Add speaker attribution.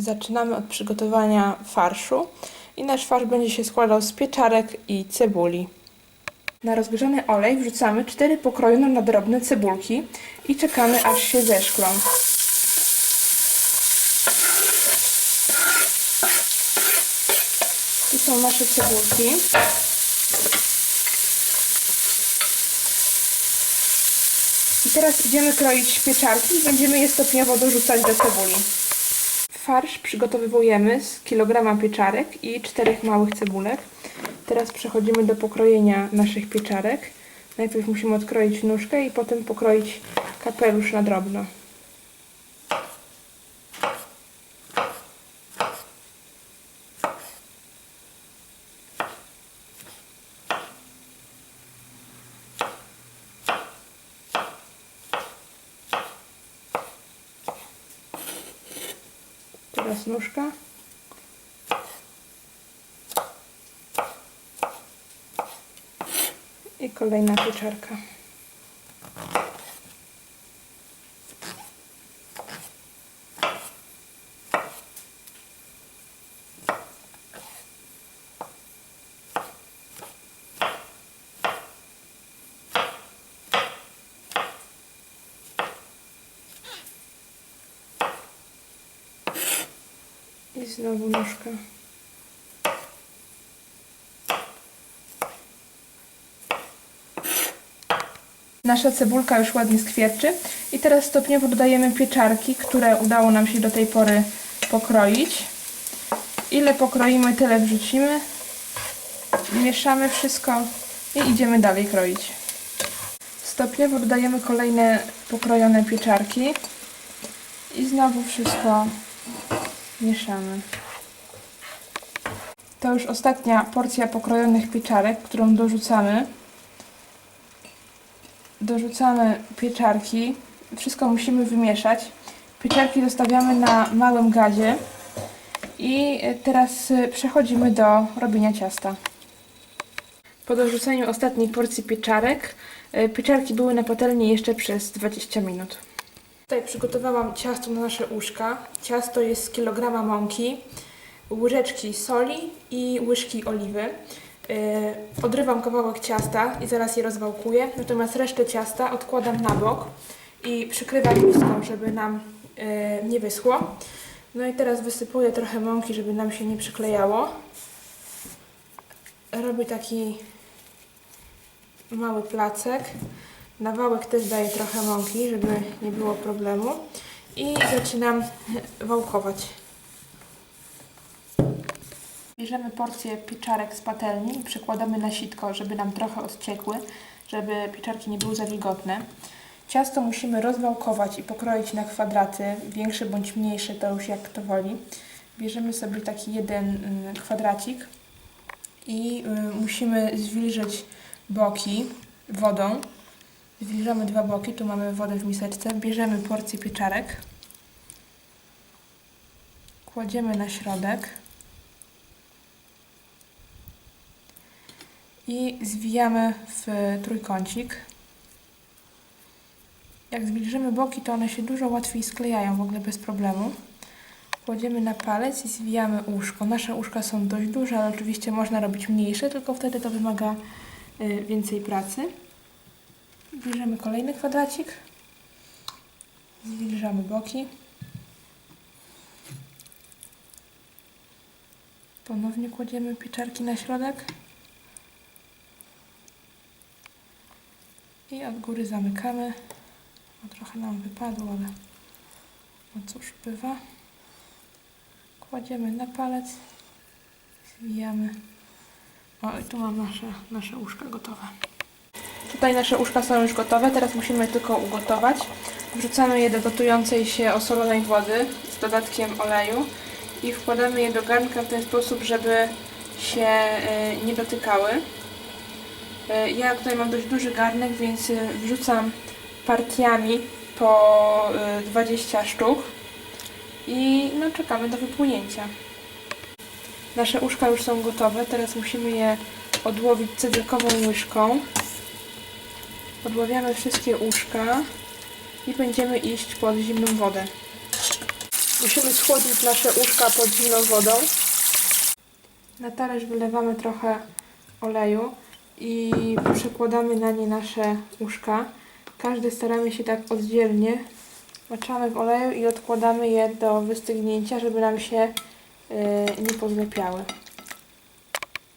Speaker 1: Zaczynamy od przygotowania farszu i nasz farsz będzie się składał z pieczarek i cebuli. Na rozgrzany olej wrzucamy cztery pokrojone na drobne cebulki i czekamy aż się zeszklą. Tu są nasze cebulki. I teraz idziemy kroić pieczarki i będziemy je stopniowo dorzucać do cebuli. Farsz przygotowujemy z kilograma pieczarek i czterech małych cebulek. Teraz przechodzimy do pokrojenia naszych pieczarek. Najpierw musimy odkroić nóżkę i potem pokroić kapelusz na drobno. Teraz nóżka. I kolejna pieczarka. I znowu nóżka. Nasza cebulka już ładnie skwierczy i teraz stopniowo dodajemy pieczarki, które udało nam się do tej pory pokroić. Ile pokroimy, tyle wrzucimy. Mieszamy wszystko i idziemy dalej kroić. Stopniowo dodajemy kolejne pokrojone pieczarki i znowu wszystko mieszamy. To już ostatnia porcja pokrojonych pieczarek, którą dorzucamy. Dorzucamy pieczarki. Wszystko musimy wymieszać. Pieczarki zostawiamy na małym gazie. I teraz y, przechodzimy do robienia ciasta. Po dorzuceniu ostatniej porcji pieczarek, y, pieczarki były na patelni jeszcze przez 20 minut. Tutaj przygotowałam ciasto na nasze uszka. Ciasto jest z kilograma mąki, łyżeczki soli i łyżki oliwy. Yy, odrywam kawałek ciasta i zaraz je rozwałkuję, natomiast resztę ciasta odkładam na bok i przykrywam miską, żeby nam yy, nie wyschło. No i teraz wysypuję trochę mąki, żeby nam się nie przyklejało. Robię taki mały placek. Na wałek też daję trochę mąki, żeby nie było problemu. I zaczynam wałkować. Bierzemy porcję pieczarek z patelni i przekładamy na sitko, żeby nam trochę odciekły, żeby pieczarki nie były za wilgotne. Ciasto musimy rozwałkować i pokroić na kwadraty, większe bądź mniejsze, to już jak kto woli. Bierzemy sobie taki jeden mm, kwadracik i y, musimy zwilżyć boki wodą. Zwilżamy dwa boki, tu mamy wodę w miseczce. Bierzemy porcję pieczarek. Kładziemy na środek. I zwijamy w trójkącik. Jak zwilżymy boki, to one się dużo łatwiej sklejają, w ogóle bez problemu. Kładziemy na palec i zwijamy łóżko. Nasze łóżka są dość duże, ale oczywiście można robić mniejsze, tylko wtedy to wymaga y, więcej pracy. Bierzemy kolejny kwadracik. Zwilżamy boki. Ponownie kładziemy pieczarki na środek. I od góry zamykamy. No, trochę nam wypadło, ale no cóż, bywa. Kładziemy na palec. Zwijamy. O, i tu mam nasze, nasze łóżka gotowe. Tutaj nasze uszka są już gotowe, teraz musimy tylko ugotować. Wrzucamy je do gotującej się osolonej wody z dodatkiem oleju i wkładamy je do garnka w ten sposób, żeby się e, nie dotykały. E, Ja tutaj mam dość duży garnek, więc e, wrzucam partiami po e, 20 sztuk i no, czekamy do wypłynięcia. Nasze uszka już są gotowe, teraz musimy je odłowić cedrykową łyżką. Odławiamy wszystkie uszka i będziemy iść pod zimną wodę. Musimy schłodzić nasze uszka pod zimną wodą. Na talerz wylewamy trochę oleju i przekładamy na nie nasze uszka. Każdy staramy się tak oddzielnie. Maczamy w oleju i odkładamy je do wystygnięcia, żeby nam się yy, nie pozlepiały.